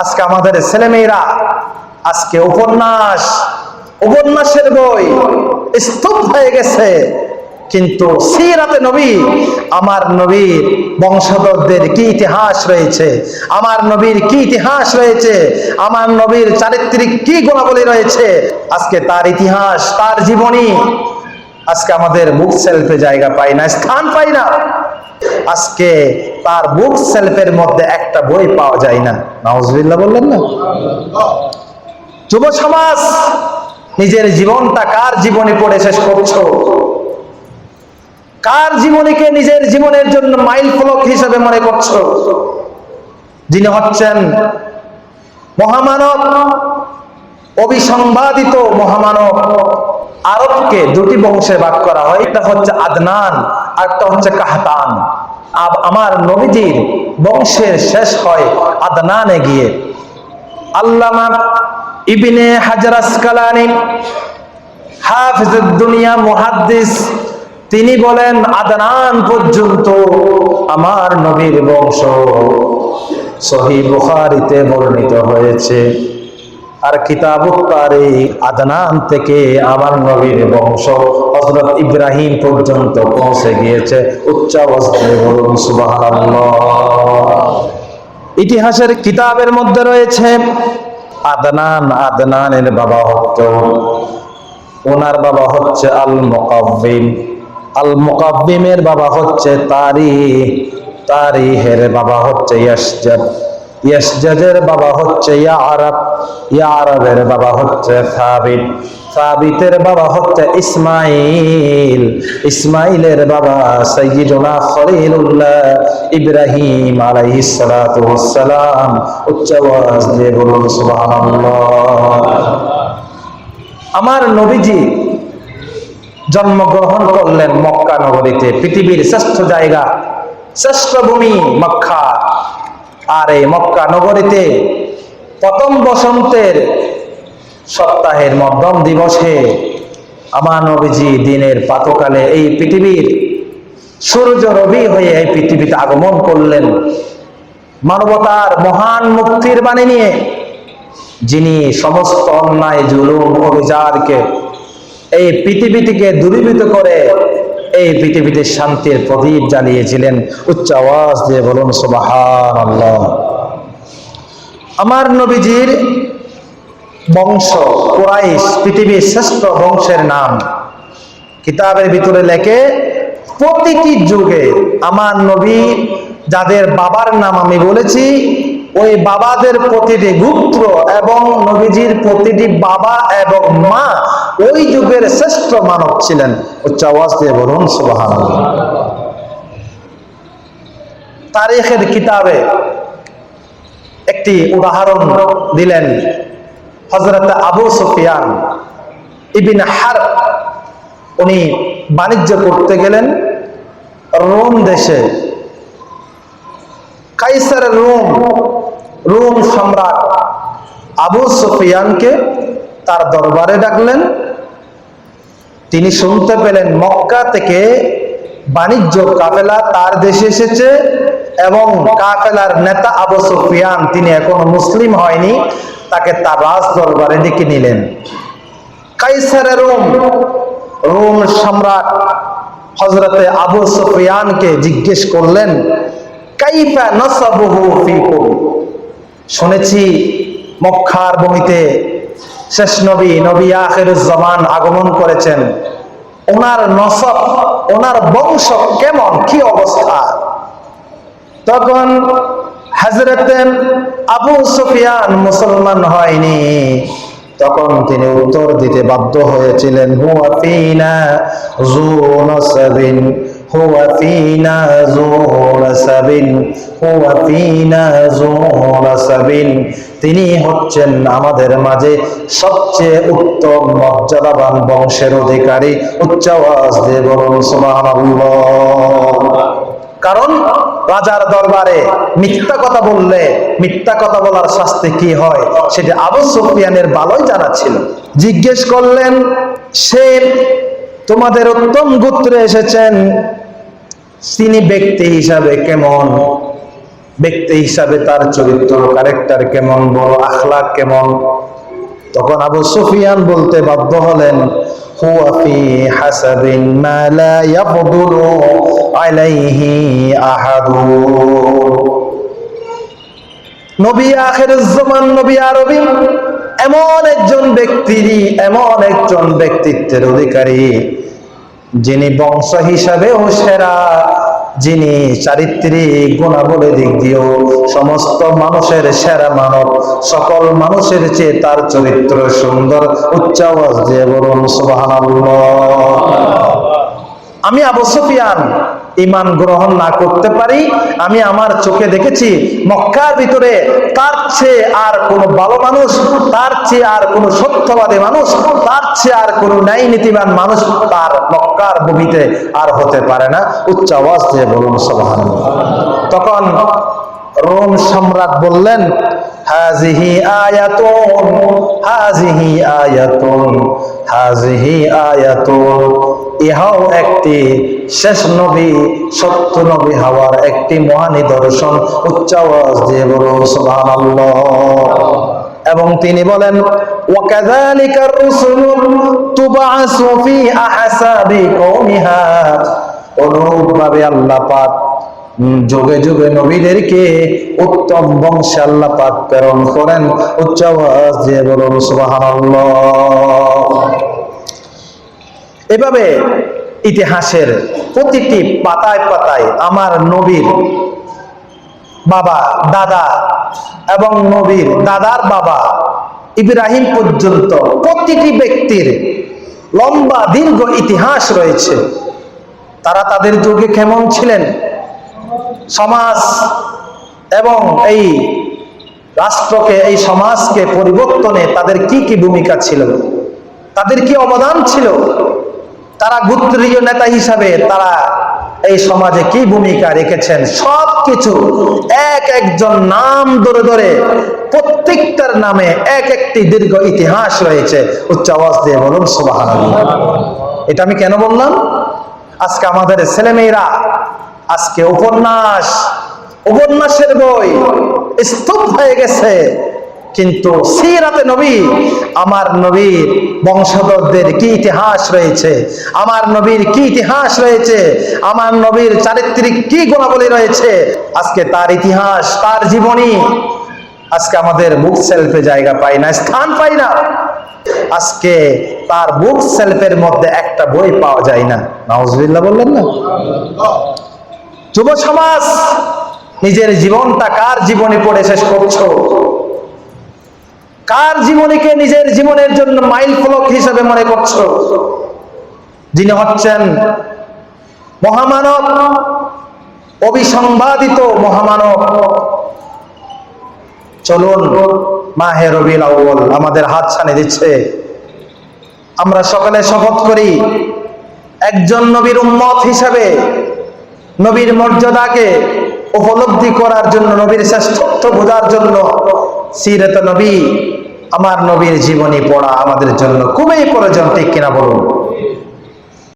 আজকে আমাদের ছেলেমেয়েরা, আজকে উপন্যাস, উপন্যাসের বই স্তূপ হয়ে গেছে। কিন্তু সিরাতে নবী, আমার নবীর বংশধরদের কি ইতিহাস রয়েছে? আমার নবীর কি ইতিহাস রয়েছে? আমার নবীর চারিত্রিক কি গুণাবলী রয়েছে? আজকে তার ইতিহাস, তার জীবনী, আজকে আমাদের বুক সেলফে জায়গা পাই না, স্থান পাই না। আজকে তার বুক সেলফের মধ্যে একটা বই পাওয়া যায় না। নওয়াজবিল্লাহ বললেন না? যুব সমাজ, নিজের জীবনটা কার জীবনে পড়ে শেষ করছ? কার জীবনীকে নিজের জীবনের জন্য মাইল ফলক হিসেবে মনে করছ? যিনি হচ্ছেন মহামানব অবিসংবাদিত মহামানব, আরবকে দুটি বংশে ভাগ করা হয়। এটা হচ্ছে আদনান। আর একটা হচ্ছে কাহতান। আমার নবীজির বংশের শেষ হয় আদনানে গিয়ে। আল্লামা ইবনে হাজার আসকালানি দুনিয়া মুহাদ্দিস, তিনি বলেন, আদনান পর্যন্ত আমার নবীর বংশ সহি বুখারিতে বর্ণিত হয়েছে। আর কিতাব তারিখ আদনান থেকে আমার নবীর বংশ হযরত ইব্রাহিম পর্যন্ত পৌঁছে গিয়েছে। উচ্চ বলুন ইতিহাসের কিতাবের মধ্যে রয়েছে, আদনান আদনানের বাবা হতো ওনার বাবা হচ্ছে আল মুকাব্বিম আল মুকাব্বিমের বাবা হচ্ছে তারি তারিহের বাবা হচ্ছে ইয়াসজাদ। ইয়াসজাদের বাবা হচ্ছে ইয়ারাব, ইয়ারাবের বাবা হচ্ছে সাবিত, সাবিতের বাবা হচ্ছে ইসমাইল, ইসমাইলের বাবা সৈয়দুনা খলিলুল্লাহ ইব্রাহিম আলাইহিস সালাতু ওয়াস সালাম উচ্চ আওয়াজ দিয়ে বলুন, সুবহানাল্লাহ। আমার নবীজি জন্মগ্রহণ করলেন মক্কা নগরীতে, পৃথিবীর শ্রেষ্ঠ জায়গা, শ্রেষ্ঠ ভূমি মক্কা। আর এই মক্কা নগরীতে প্রথম বসন্তের সপ্তাহের মধ্যম দিবসে আমার নবীজি দিনের পাতকালে এই পৃথিবীর সূর্য রবি হয়ে এই পৃথিবীতে আগমন করলেন। মানবতার মহান মুক্তির বাণী নিয়ে যিনি সমস্ত অন্যায়, জুলুম অভিযানকে এই পৃথিবী থেকে দূরীভূত করে এই পৃথিবীতে শান্তির প্রদীপ জ্বালিয়েছিলেন, উচ্চ আওয়াজ দিয়ে বলুন সুবাহান আল্লাহ আমার নবীজির বংশ, কুরাইশ পৃথিবীর শ্রেষ্ঠ বংশের নাম। কিতাবের ভিতরে লেখে, প্রতিটি যুগে আমার নবী, যাদের বাবার নাম আমি বলেছি ওই বাবাদের প্রতিটি গুত্র এবং নবীজির প্রতিটি বাবা এবং মা ওই যুগের শ্রেষ্ঠ মানব ছিলেন। উচ্চ দিয়ে বলুন সুবাহান তারিখের কিতাবে একটি উদাহরণ দিলেন হজরত আবু সুফিয়ান ইবিন হার উনি বাণিজ্য করতে গেলেন রোম দেশে। কাইসার রোম রোম সম্রাট আবু সুফিয়ানকে তার দরবারে ডাকলেন। তিনি শুনতে পেলেন মক্কা থেকে বাণিজ্য কাফেলা তার দেশে এসেছে এবং কাফেলার নেতা আবু সুফিয়ান, তিনি এখনও মুসলিম হয়নি, তাকে তার রাজ দরবারে ডেকে নিলেন। কাইসারে রোম রোম সম্রাট হজরতে আবু সুফিয়ানকে জিজ্ঞেস করলেন, কাইফা নসাবহু ফিকুম? শুনেছি মক্কার ভূমিতে শেষ নবী নবী আখির জামান আগমন করেছেন। ওনার নসব, ওনার বংশ কেমন? কি অবস্থা? তখন হাজরতে আবু সুফিয়ান মুসলমান হয়নি। তখন তিনি উত্তর দিতে বাধ্য হয়েছিলেন, হুয়া ফিনা জু নসাবিন হুয়া ফিনা জু নসাবিন হুয়া ফিনা জু নসাবিন তিনি হচ্ছেন আমাদের মাঝে সবচেয়ে উত্তম মর্যাদাবান বংশের অধিকারী। উচ্চ আওয়াজ দিয়ে বলুন, সুবহানাল্লাহ। কারণ রাজার দরবারে মিথ্যা কথা বললে মিথ্যা কথা বলার শাস্তি কি হয় সেটা আবু সুফিয়ানের ভালোই জানা ছিল। জিজ্ঞেস করলেন, সে তোমাদের উত্তম গোত্রে এসেছেন? তিনি ব্যক্তি হিসাবে কেমন? ব্যক্তি হিসাবে তার চরিত্র ক্যারেক্টার কেমন? বড় আখলাক কেমন? তখন আবু সুফিয়ান বলতে বাধ্য হলেন নবী এমন একজন ব্যক্তির এমন একজন ব্যক্তিত্বের অধিকারী যিনি বংশ হিসাবেও সেরা, যিনি চারিত্রিক গুণাবলী দিক দিয়েও সমস্ত মানুষের সেরা মানব, সকল মানুষের চেয়ে তার চরিত্র সুন্দর। উচ্চ আওয়াজ দিয়ে বলুন, সুবহানাল্লাহ। আমি আবু সুফিয়ান ইমান গ্রহণ না করতে পারি, আমি আমার চোখে দেখেছি মক্কার ভিতরে তার চেয়ে আর কোনো ভালো মানুষ, তার চেয়ে আর কোনো সত্যবাদী মানুষ, তার চেয়ে আর কোনো ন্যায় নীতিবান মানুষ তার মক্কার ভূমিতে আর হতে পারে না। উচ্চ আওয়াজ দিয়ে বলুন সবহান তখন রোম সম্রাট বললেন, হাজিহি আয়াতুন হাজিহি আয়াতুন হাজিহি আয়াতুন। ইহাও একটি শেষ নবী, সত্য নবী হওয়ার একটি মহানি মহানিদর্শন উচ্চাওয়াজ দিয়ে বলো সুবহানাল্লাহ। এবং তিনি বলেন, ওয়াকাযালিকা রুসুলুন তুবাসু ফি আহসাবি কওমিহা। অনুরূপভাবে আল্লাহ পাক যুগে যুগে নবীদেরকে উত্তম বংশে আল্লাহ পাক প্রেরণ করেন। উচ্চ আওয়াজ দিয়ে বলুন, সুবহানাল্লাহ। এভাবে ইতিহাসের প্রতিটি পাতায় পাতায় আমার নবীর বাবা, দাদা এবং নবীর দাদার বাবা ইব্রাহিম পর্যন্ত প্রতিটি ব্যক্তির লম্বা, দীর্ঘ ইতিহাস রয়েছে। তারা তাদের যুগে কেমন ছিলেন? সমাজ এবং এই রাষ্ট্রকে, এই সমাজকে পরিবর্তনে তাদের কি কি ভূমিকা ছিল? তাদের কি অবদান ছিল? তারা গোত্রীয় নেতা হিসাবে তারা এই সমাজে কি ভূমিকা রেখেছেন? সব কিছু এক একজন নাম ধরে ধরে প্রত্যেকটার নামে এক একটি দীর্ঘ ইতিহাস রয়েছে। উচ্চ আওয়াজ দিয়ে বলুন, সুবহানাল্লাহ। এটা আমি কেন বললাম? আজকে আমাদের ছেলেমেয়েরা আজকে উপন্যাস, উপন্যাসের বই স্তূপ হয়ে গেছে। কিন্তু সিরাতে নবী, আমার নবীর বংশধরদের কি ইতিহাস রয়েছে? আমার নবীর কি ইতিহাস রয়েছে? আমার নবীর চারিত্রিক কি গুণাবলী রয়েছে? আজকে তার ইতিহাস, তার জীবনী, আজকে আমাদের বুক সেলফে জায়গা পাই না, স্থান পাই না। আজকে তার বুক সেলফের মধ্যে একটা বই পাওয়া যায় না। নাউজবিল্লাহ বললেন না? যুব সমাজ, নিজের জীবনটা কার জীবনে পড়ে শেষ করছ? কার জীবনীকে নিজের জীবনের জন্য মাইল ফলক হিসেবে মনে করছ? যিনি হচ্ছেন মহামানব, অবিসংবাদিত মহামানব। চলুন, মাহে রবিল আমাদের হাত ছানি দিচ্ছে। আমরা সকালে শপথ করি, একজন নবীর উম্মত হিসাবে নবীর মর্যাদাকে উপলব্ধি করার জন্য, নবীর শ্রেষ্ঠত্ব বোঝার জন্য সিরত নবী আমার নবীর জীবনী পড়া আমাদের জন্য খুবই প্রয়োজন, ঠিক কিনা বলুন?